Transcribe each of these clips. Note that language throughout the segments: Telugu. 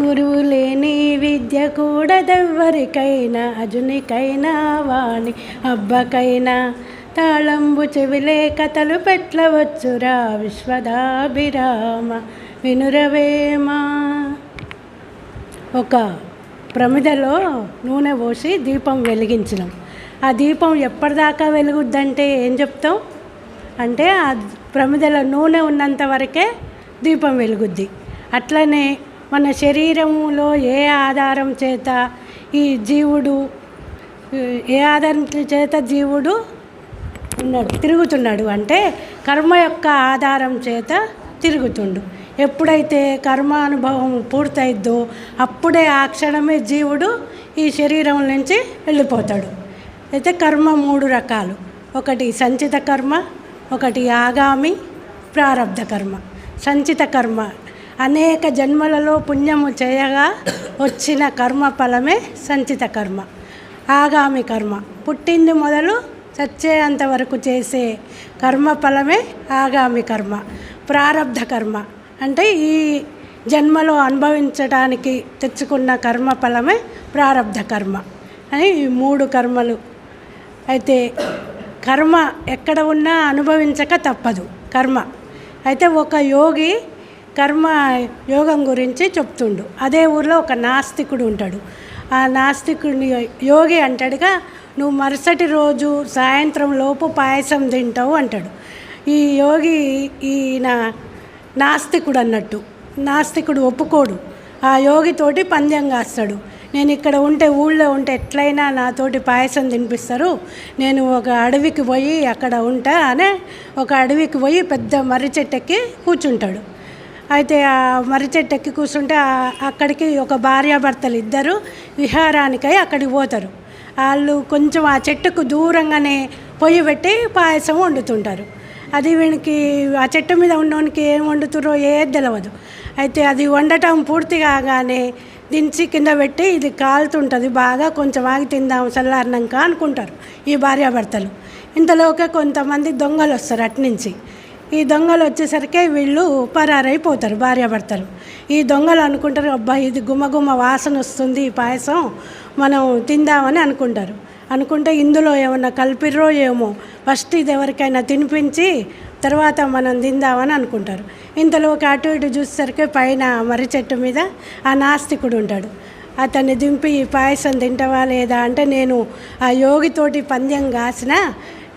గురువు లేని విద్య కూడదెవ్వరికైనా అజునికైనా వాణి అబ్బకైనా. తాళంబు చెవిలే కథలు పెట్లవచ్చురా విశ్వదాభిరామ వినురవేమా. ఒక ప్రమిదలో నూనె పోసి దీపం వెలిగించినాం ఆ దీపం ఎప్పటిదాకా వెలుగుద్దంటే ఏం చెప్తాం అంటే ఆ ప్రమిదలో నూనె ఉన్నంత వరకే దీపం వెలుగుద్ది. అట్లనే మన శరీరంలో ఏ ఆధారం చేత ఈ జీవుడు ఏ ఆధారం చేత జీవుడు ఉన్నాడు? తిరుగుతున్నాడు. అంటే కర్మ యొక్క ఆధారం చేత తిరుగుతుండు. ఎప్పుడైతే కర్మానుభవం పూర్తయిద్దో అప్పుడే ఆ క్షణమే జీవుడు ఈ శరీరం నుంచి వెళ్ళిపోతాడు. అయితే కర్మ మూడు రకాలు. ఒకటి సంచిత కర్మ ఒకటి ఆగామి ప్రారంధ కర్మ. సంచిత కర్మ అనేక జన్మలలో పుణ్యము చేయగా వచ్చిన కర్మ ఫలమే సంచిత కర్మ ఆగామి కర్మ. పుట్టింది మొదలు చచ్చేంత వరకు చేసే కర్మ ఫలమే ఆగామి కర్మ ప్రారబ్ధ కర్మ. అంటే ఈ జన్మలో అనుభవించడానికి తెచ్చుకున్న కర్మ ఫలమే ప్రారబ్ధ కర్మ అని ఈ మూడు కర్మలు. అయితే కర్మ ఎక్కడ ఉన్నా అనుభవించక తప్పదు కర్మ. అయితే ఒక యోగి కర్మ యోగం గురించి చెప్తుండు. అదే ఊర్లో ఒక నాస్తికుడు ఉంటాడు. ఆ నాస్తికుడిని యోగి అంటాడుగా నువ్వు మరుసటి రోజు సాయంత్రం లోపు పాయసం తింటావు అంటాడు. ఈ యోగి ఈయన నాస్తికుడు అన్నట్టు. నాస్తికుడు ఒప్పుకోడు. ఆ యోగితోటి పందెం కాస్తాడు. నేను ఇక్కడ ఉంటే ఊళ్ళో ఉంటే ఎట్లయినా నాతోటి పాయసం తినిపిస్తారు. నేను ఒక అడవికి పోయి అక్కడ ఉంటా అనే ఒక అడవికి పోయి పెద్ద మర్రి చెట్టు ఎక్కి కూర్చుంటాడు. అయితే ఆ మర్రి చెట్టు ఎక్కి కూర్చుంటే అక్కడికి ఒక భార్యాభర్తలు ఇద్దరు విహారానికై అక్కడికి పోతారు. వాళ్ళు కొంచెం ఆ చెట్టుకు దూరంగానే పొయ్యి పెట్టి పాయసం వండుతుంటారు. అది వీనికి ఆ చెట్టు మీద ఉన్నవానికి ఏం వండుతురో ఏది తెలియదు అయితే అది వండటం పూర్తి కాగానే దించి కింద పెట్టి ఇది కాలుతుంటుంది బాగా కొంచెం ఆగి తిందాం చల్లారినాక అనుకుంటారు ఈ భార్యాభర్తలు. ఇంతలోకే కొంతమంది దొంగలు వస్తారు అట్నుంచి. ఈ దొంగలు వచ్చేసరికి వీళ్ళు పరారైపోతారు భార్యాభర్తలు. ఈ దొంగలు అనుకుంటారు అబ్బా ఇది గుమగుమ వాసన వస్తుంది ఈ పాయసం మనం తిందామని అనుకుంటారు. అనుకుంటే ఇందులో ఏమన్నా కలిపిర్రో ఏమో ఫస్ట్ ఇది ఎవరికైనా తినిపించి తర్వాత మనం తిందామని అనుకుంటారు. ఇంతలోకి అటు ఇటు చూసేసరికి పైన మర్రి చెట్టు మీద ఆ నాస్తికుడు ఉంటాడు. అతన్ని దింపి ఈ పాయసం తింటావా లేదా అంటే నేను ఆ యోగితోటి పందెం కాసిన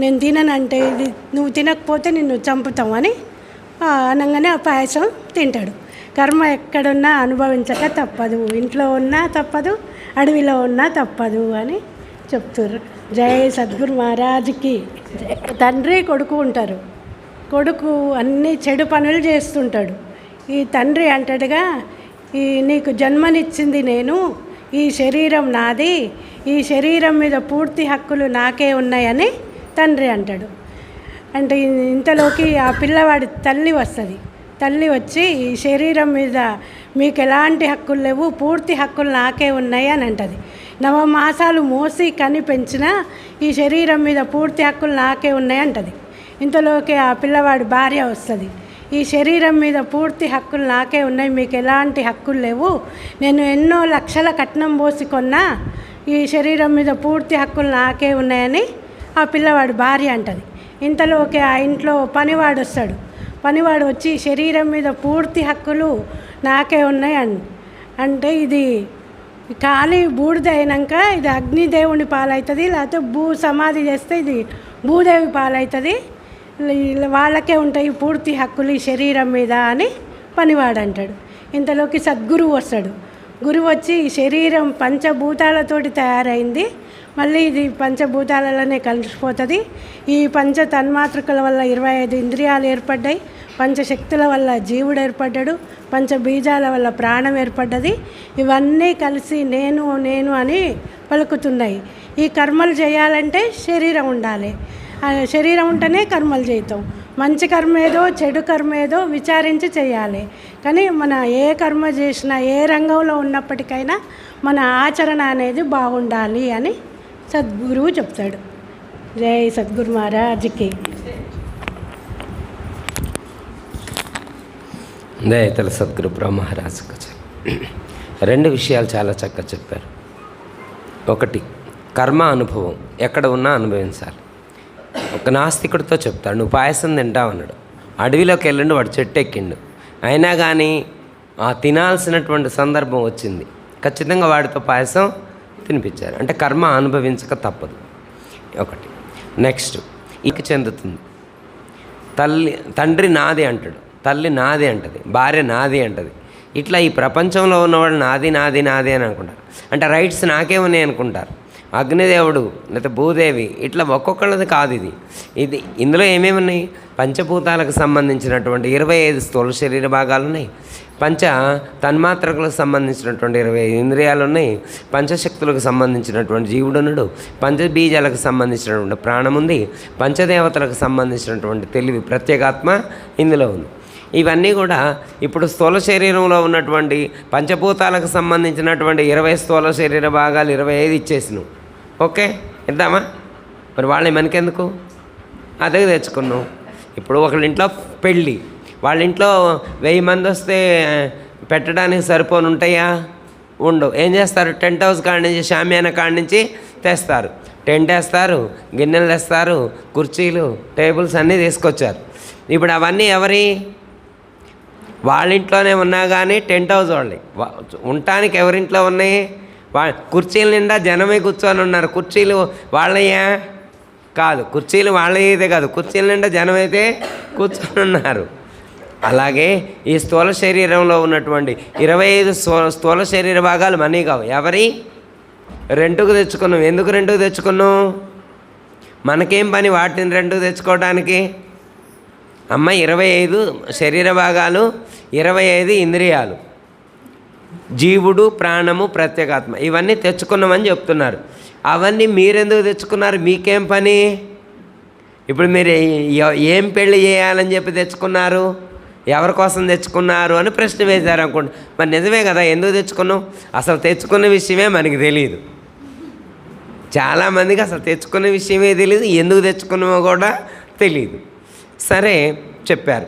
నేను తిననంటే ఇది నువ్వు తినకపోతే నిన్ను చంపుతామని అనగానే ఆ పాయసం తింటాడు. కర్మ ఎక్కడున్నా అనుభవించక తప్పదు. ఇంట్లో ఉన్నా తప్పదు అడవిలో ఉన్నా తప్పదు అని చెప్తారు జై సద్గురు మహారాజ్కి. తండ్రి కొడుకు ఉంటారు. కొడుకు అన్ని చెడు పనులు చేస్తుంటాడు. ఈ తండ్రి అంటాడుగా ఈ నీకు జన్మనిచ్చింది నేను ఈ శరీరం నాది ఈ శరీరం మీద పూర్తి హక్కులు నాకే ఉన్నాయని తండ్రి అంటాడు. అంటే ఇంతలోకి ఆ పిల్లవాడి తల్లి వస్తుంది. తల్లి వచ్చి ఈ శరీరం మీద మీకు ఎలాంటి హక్కులు లేవు పూర్తి హక్కులు నాకే ఉన్నాయి అని అంటది. నవమాసాలు మోసి కని పెంచినా ఈ శరీరం మీద పూర్తి హక్కులు నాకే ఉన్నాయి అంటది. ఇంతలోకి ఆ పిల్లవాడి భార్య వస్తుంది. ఈ శరీరం మీద పూర్తి హక్కులు నాకే ఉన్నాయి మీకు ఎలాంటి హక్కులు లేవు నేను ఎన్నో లక్షల కట్నం పోసి కొన్నా ఈ శరీరం మీద పూర్తి హక్కులు నాకే ఉన్నాయని ఆ పిల్లవాడు భార్య అంటది. ఇంతలోకి ఆ ఇంట్లో పనివాడు వస్తాడు. పనివాడు వచ్చి శరీరం మీద పూర్తి హక్కులు నాకే ఉన్నాయి అన్ అంటే ఇది ఖాళీ బూడిద అయినాక ఇది అగ్నిదేవుని పాలవుతుంది లేకపోతే భూ సమాధి చేస్తే ఇది భూదేవి పాలవుతుంది వాళ్ళకే ఉంటాయి పూర్తి హక్కులు ఈ శరీరం మీద అని పనివాడు అంటాడు. ఇంతలోకి సద్గురువు వస్తాడు. గురువు వచ్చి ఈ శరీరం పంచభూతాలతోటి తయారైంది. మళ్ళీ ఇది పంచభూతాలలోనే కలిసిపోతుంది. ఈ పంచ తన్మాతృకల వల్ల ఇరవై ఐదు ఇంద్రియాలు ఏర్పడ్డాయి. పంచశక్తుల వల్ల జీవుడు ఏర్పడ్డాడు. పంచ బీజాల వల్ల ప్రాణం ఏర్పడ్డది. ఇవన్నీ కలిసి నేను నేను అని పలుకుతున్నాయి. ఈ కర్మలు చేయాలంటే శరీరం ఉండాలి. శరీరం ఉంటేనే కర్మలు చేస్తాం మంచి కర్మ ఏదో చెడు కర్మ ఏదో విచారించి చేయాలి. కానీ మన ఏ కర్మ చేసినా ఏ రంగంలో ఉన్నప్పటికైనా మన ఆచరణ అనేది బాగుండాలి అని సద్గురువు చెప్తాడు. జై సద్గురు మహారాజ్కి. దయతల సద్గురు బ్రహ్మహారాజుకు రెండు విషయాలు చాలా చక్కగా చెప్పారు. ఒకటి కర్మ అనుభవం. ఎక్కడ ఉన్నా అనుభవించాలి. ఒక నాస్తికుడితో చెప్తాడు నువ్వు పాయసం తింటావు అన్నాడు. అడవిలోకి వెళ్ళండి వాడు చెట్టు ఎక్కిండు. అయినా కానీ ఆ తినాల్సినటువంటి సందర్భం వచ్చింది. ఖచ్చితంగా వాడితో పాయసం తినిపించారు. అంటే కర్మ అనుభవించక తప్పదు. ఒకటి. నెక్స్ట్. ఇక చెందుతుంది. తల్లి తండ్రి నాది అంటాడు. తల్లి నాది అంటది. భార్య నాది అంటది. ఇట్లా ఈ ప్రపంచంలో ఉన్నవాళ్ళు నాది నాది నాది అని అనుకుంటారు. అంటే రైట్స్ నాకే ఉన్నాయి అనుకుంటారు. అగ్నిదేవుడు లేకపోతే భూదేవి ఇట్లా ఒక్కొక్కళ్ళది కాదు ఇది. ఇది ఇందులో ఏమేమి ఉన్నాయి? పంచభూతాలకు సంబంధించినటువంటి ఇరవై ఐదు స్థూల శరీర భాగాలు ఉన్నాయి. పంచ తన్మాత్రకులకు సంబంధించినటువంటి ఇరవై ఐదు ఇంద్రియాలు ఉన్నాయి. పంచశక్తులకు సంబంధించినటువంటి జీవుడు పంచబీజాలకు సంబంధించినటువంటి ప్రాణం ఉంది. పంచదేవతలకు సంబంధించినటువంటి తెలివి ప్రత్యేగాత్మ ఇందులో ఉంది. ఇవన్నీ కూడా ఇప్పుడు స్థూల శరీరంలో ఉన్నటువంటి పంచభూతాలకు సంబంధించినటువంటి ఇరవై స్థూల శరీర భాగాలు ఇరవై ఐదు ఇచ్చేసినాం ఓకే ఇద్దామా? మరి వాళ్ళని మనకెందుకు? అదే తెచ్చుకున్నాం. ఇప్పుడు ఒకళ్ళ ఇంట్లో పెళ్ళి. వాళ్ళ ఇంట్లో వెయ్యి మంది వస్తే పెట్టడానికి సరిపోని ఉంటాయా? ఉండవు. ఏం చేస్తారు? టెంట్ హౌస్ కాడ నుంచి షామియాన కాడ నుంచి తెస్తారు. టెంట్ వేస్తారు గిన్నెలు తెస్తారు కుర్చీలు టేబుల్స్ అన్నీ తీసుకొచ్చారు. ఇప్పుడు అవన్నీ ఎవరి? వాళ్ళ ఇంట్లోనే ఉన్నా కానీ టెంట్ హౌస్ వాళ్ళే. ఉండటానికి ఎవరింట్లో ఉన్నాయి? వా కుర్చీల నిండా జనమే కూర్చొని ఉన్నారు. కుర్చీలు వాళ్ళయ్యా కాదు కుర్చీలు వాళ్ళైతే కాదు. కుర్చీల నిండా జనం అయితే కూర్చొని ఉన్నారు. అలాగే ఈ స్థూల శరీరంలో ఉన్నటువంటి ఇరవై ఐదు స్థూల శరీర భాగాలు మనీ కావు. ఎవరి? రెంటుకు తెచ్చుకున్నాం. ఎందుకు రెంటుకు తెచ్చుకున్నాం? మనకేం పని వాటిని రెండు తెచ్చుకోవడానికి అమ్మ ఇరవై ఐదు శరీర భాగాలు ఇరవై ఐదు ఇంద్రియాలు. జీవుడు ప్రాణము ప్రత్యేగాత్మ. ఇవన్నీ తెచ్చుకున్నామని చెప్తున్నారు. అవన్నీ మీరెందుకు తెచ్చుకున్నారు? మీకేం పని? ఇప్పుడు మీరు ఏం పెళ్ళి చేయాలని చెప్పి తెచ్చుకున్నారు? ఎవరి కోసం తెచ్చుకున్నారు అని ప్రశ్న వేశారు అనుకోండి మరి నిజమే కదా ఎందుకు తెచ్చుకున్నాం అసలు తెచ్చుకున్న విషయమే మనకి తెలియదు చాలామందికి అసలు తెచ్చుకున్న విషయమే తెలియదు ఎందుకు తెచ్చుకున్నామో కూడా తెలియదు సరే చెప్పారు.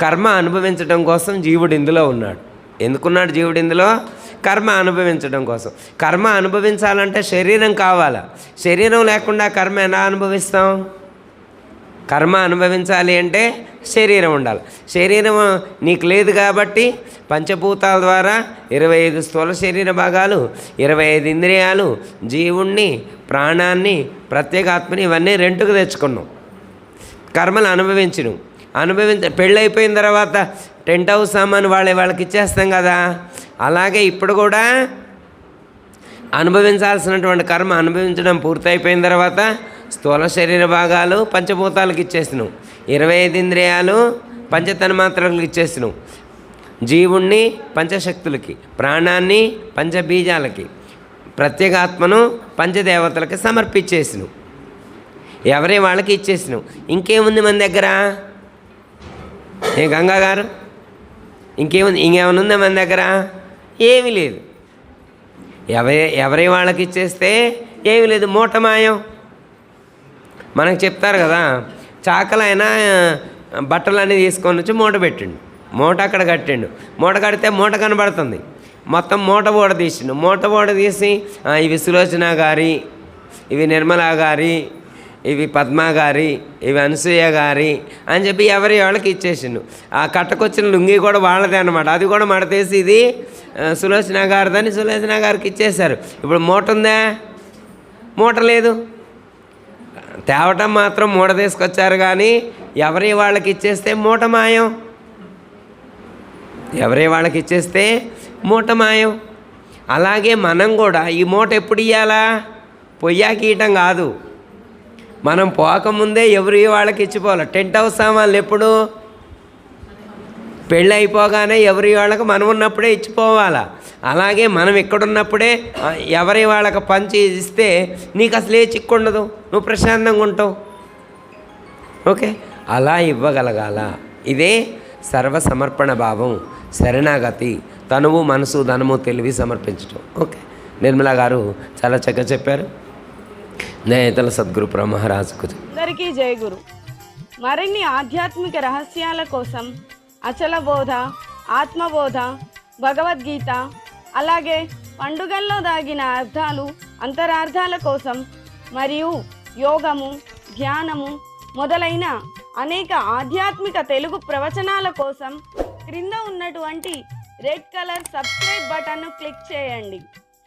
కర్మ అనుభవించడం కోసం జీవుడు ఇందులో ఉన్నాడు. ఎందుకున్నాడు జీవుడు ఇందులో? కర్మ అనుభవించడం కోసం. కర్మ అనుభవించాలంటే శరీరం కావాలా? శరీరం లేకుండా కర్మ ఎలా అనుభవిస్తాం? కర్మ అనుభవించాలి అంటే శరీరం ఉండాలి. శరీరం నీకు లేదు కాబట్టి పంచభూతాల ద్వారా ఇరవై ఐదు స్థూల శరీర భాగాలు ఇరవై ఐదు ఇంద్రియాలు జీవుణ్ణి ప్రాణాన్ని ప్రత్యేగాత్మని ఇవన్నీ రెంటుకు తెచ్చుకున్నాం. కర్మలు అనుభవించను. అనుభవించ పెళ్ళైపోయిన తర్వాత టెంట్ హౌస్ సామాన్ వాళ్ళే వాళ్ళకి ఇచ్చేస్తాం కదా. అలాగే ఇప్పుడు కూడా అనుభవించాల్సినటువంటి కర్మ అనుభవించడం పూర్తయిపోయిన తర్వాత స్థూల శరీర భాగాలు పంచభూతాలకు ఇచ్చేసినావు. ఇరవై ఐదు ఇంద్రియాలు పంచతన్మాత్రలకు ఇచ్చేసినావు. జీవుణ్ణి పంచశక్తులకి ప్రాణాన్ని పంచబీజాలకి ప్రత్యేగాత్మను పంచదేవతలకి సమర్పించేసినావు. ఎవరే వాళ్ళకి ఇచ్చేసినావు. ఇంకేముంది మన దగ్గర? ఏ గంగా గారు? ఇంకేముంది ఇంకేమైనా ఉందా మన దగ్గర? ఏమీ లేదు. ఎవరి ఎవరి వాళ్ళకి ఇచ్చేస్తే ఏమీ లేదు మూటమాయం. మనకు చెప్తారు కదా చాకలైనా బట్టలన్నీ తీసుకొని వచ్చి మూట పెట్టిండు. మూట అక్కడ కట్టిండు. మూట కడితే మూట కనబడుతుంది. మొత్తం మూట బోడ తీసిండు. మూట బోడ తీసి ఇవి సులోచన గారి ఇవి నిర్మలా గారి ఇవి పద్మా గారి ఇవి అనసూయ గారి అని చెప్పి ఎవరి వాళ్ళకి ఇచ్చేసిండు. ఆ కట్టకొచ్చిన లుంగి కూడా వాళ్ళదే అనమాట అది కూడా మడతేసి ఇది సులోచన గారిదని సులోచన గారికి ఇచ్చేశారు. ఇప్పుడు మూట ఉందా? మూట లేదు. తేవటం మాత్రం మూట తీసుకొచ్చారు కానీ ఎవరి వాళ్ళకి ఇచ్చేస్తే మూట మాయం? ఎవరి వాళ్ళకి ఇచ్చేస్తే మూట మాయం? అలాగే మనం కూడా ఈ మూట ఎప్పుడు ఇవ్వాలా పొయ్యాకి ఇయటం కాదు. మనం పోకముందే ఎవరి వాళ్ళకి ఇచ్చిపోవాలి. టెంట్ హౌస్ సామాన్లు ఎప్పుడు? పెళ్ళి అయిపోగానే ఎవరి వాళ్ళకి మనం ఉన్నప్పుడే ఇచ్చిపోవాలా? అలాగే మనం ఎక్కడున్నప్పుడే ఎవరి వాళ్ళకి పంచి ఇస్తే నీకు అసలు ఏ చిక్కు ఉండదు నువ్వు ప్రశాంతంగా ఉంటావు. ఓకే? అలా ఇవ్వగలగాల. ఇదే సర్వసమర్పణ భావం శరణాగతి తనువు మనసు ధనము తెలివి సమర్పించటం. ఓకే? నిర్మలా గారు చాలా చక్కగా చెప్పారు. నేతల సద్గురు బ్రహ్మరాజుకు. అందరికీ జయగురు మరిన్ని ఆధ్యాత్మిక రహస్యాల కోసం అచల బోధ ఆత్మబోధ భగవద్గీత అలాగే పండుగల్లో దాగిన అర్థాలు అంతరార్థాల కోసం మరియు యోగము ధ్యానము మొదలైన అనేక ఆధ్యాత్మిక తెలుగు ప్రవచనాల కోసం క్రింద ఉన్నటువంటి రెడ్ కలర్ సబ్స్క్రైబ్ బటన్ను క్లిక్ చేయండి.